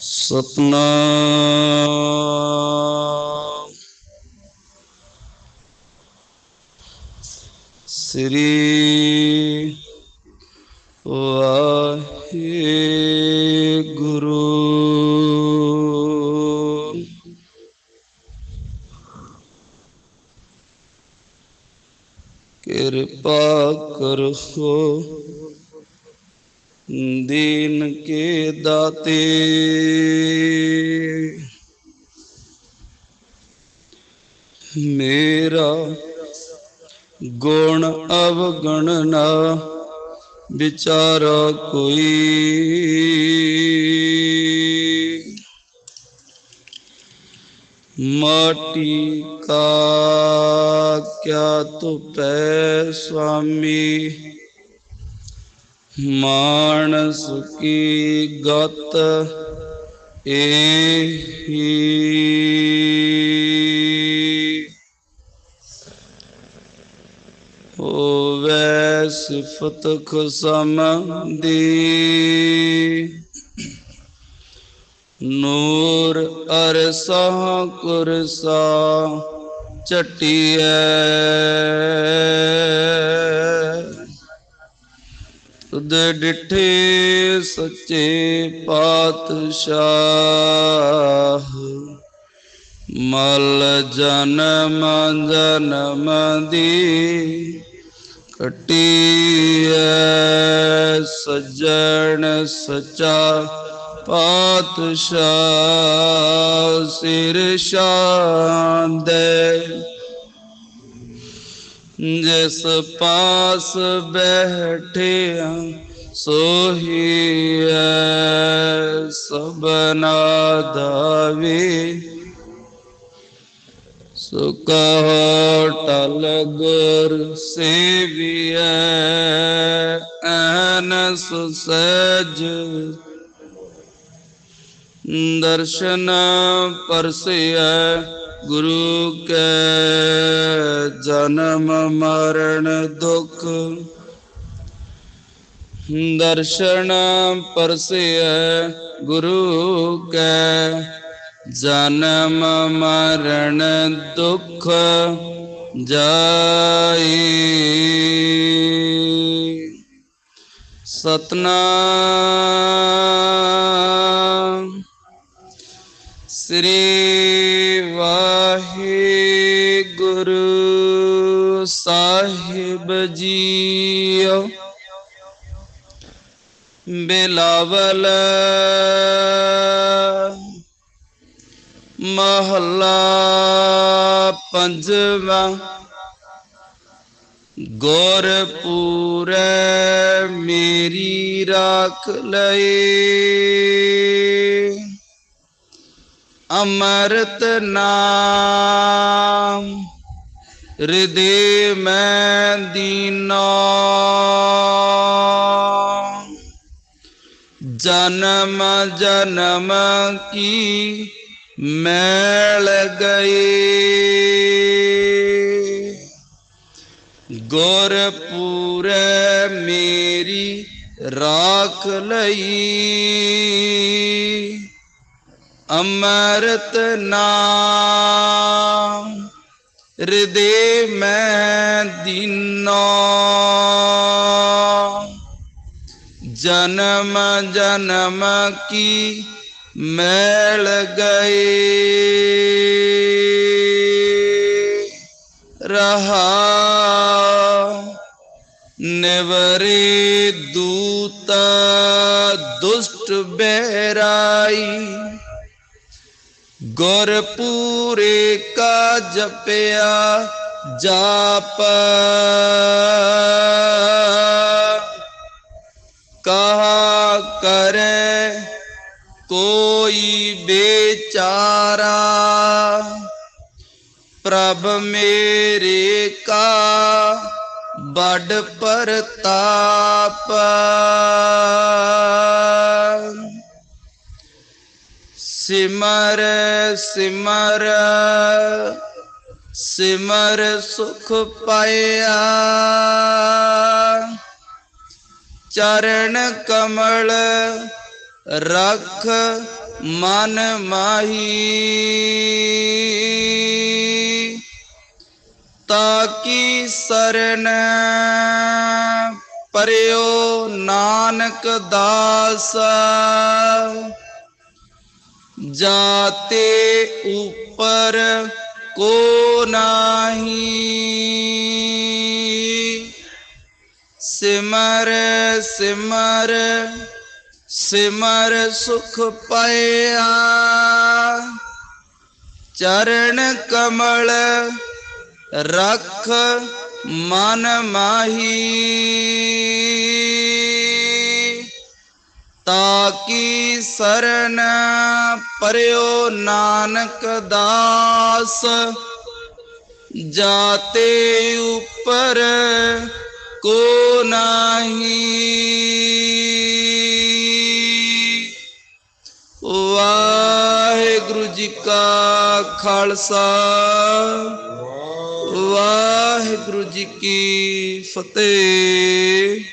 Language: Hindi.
ਸਤਨਾਮ ਸ੍ਰੀ ਵਾਹਿਗੁਰੂ। ਕਿਰਪਾ ਕਰੋ। दीन के दाते। मेरा गुण अवगण ना विचारा कोई। माटी का क्या तो पै, स्वामी? ਮਾਨਸ ਕੀ ਗਤ ਏਹੀ? ਹੋਵੇ ਸਿਫਤ ਖਸਮ ਦੀ ਨੂਰ ਅਰਸਾ ਕੁਰਸਾ ਚਟਿਐ। ਤੁਧ ਡਿਠੇ ਸੱਚੇ ਪਾਤਸ਼ਾਹ। ਮਲ ਜਨਮ ਜਨਮ ਦੀ ਕਟੀਐ ਸਜਣ ਸਚਾ ਪਾਤਸ਼ਾਹ ਸਿਰ ਸ਼ਾਂਦੇ ਜਿਸ ਪਾਸ ਬੈਠਿਆ ਸੋਹੀਐ ਸਬਨਾ ਦਾ ਵੀ ਸੁਖ ਟਲ ਗੁਰ ਸੇਵੀਐ ਅਨਸ ਸਜ ਦਰਸ਼ਨ ਪਰਸਿਐ गुरु के जन्म, मरण, दुख दर्शन पर से गुरु के जन्म, मरण, दुख जाए सतना श्री ਸਾਹਿਬ ਜੀਓ। ਬਿਲਾਵਲ ਮਹੱਲਾ ਪੰਜਵਾਂ ਗੁਰਪੂਰੈ ਮੇਰੀ ਰਾਖ ਲਏ। ਅਮਰਤ ਨਾਮ हृदय में दीना। जन्म जन्म की मैल गए। गोरपुर मेरी राख लई। अमृत नाम हृदय में दीना जन्म जन्म की मैल गए। रहा नेवरे दूता दुष्ट बेराई। ਬਹਿਰਾਈ ਗੁਰਪੂਰੇ ਕਾ ਜਪਿਆ ਜਾਪ ਕਹਾ ਕਰੇ ਕੋਈ ਬੇਚਾਰਾ ਪ੍ਰਭ ਮੇਰੇ ਕਾ ਬੜ ਪ੍ਰਤਾਪ ਸਿਮਰ ਸਿਮਰ। ਸਿਮਰ ਸੁਖ ਪਾਇਆ। ਚਰਨ ਕਮਲ ਰਖ ਮਨ ਮਾਹੀ। ਤਾਕੀ ਸਰਨ ਪਰਿਓ ਨਾਨਕ ਦਾਸ। जाते ऊपर को नाही। सिमर सिमर सिमर सुख पया। चरण कमल रख मन माही। ताकि शरण ਪਰਿਓ ਨਾਨਕ ਦਾਸ ਜਾਤੇ ਉਪਰ ਕੋ ਨਾਹੀ ਵਾਹਿਗੁਰੂ ਜੀ ਕਾ ਖਾਲਸਾ ਵਾਹਿਗੁਰੂ ਜੀ ਕੀ ਫਤਿਹ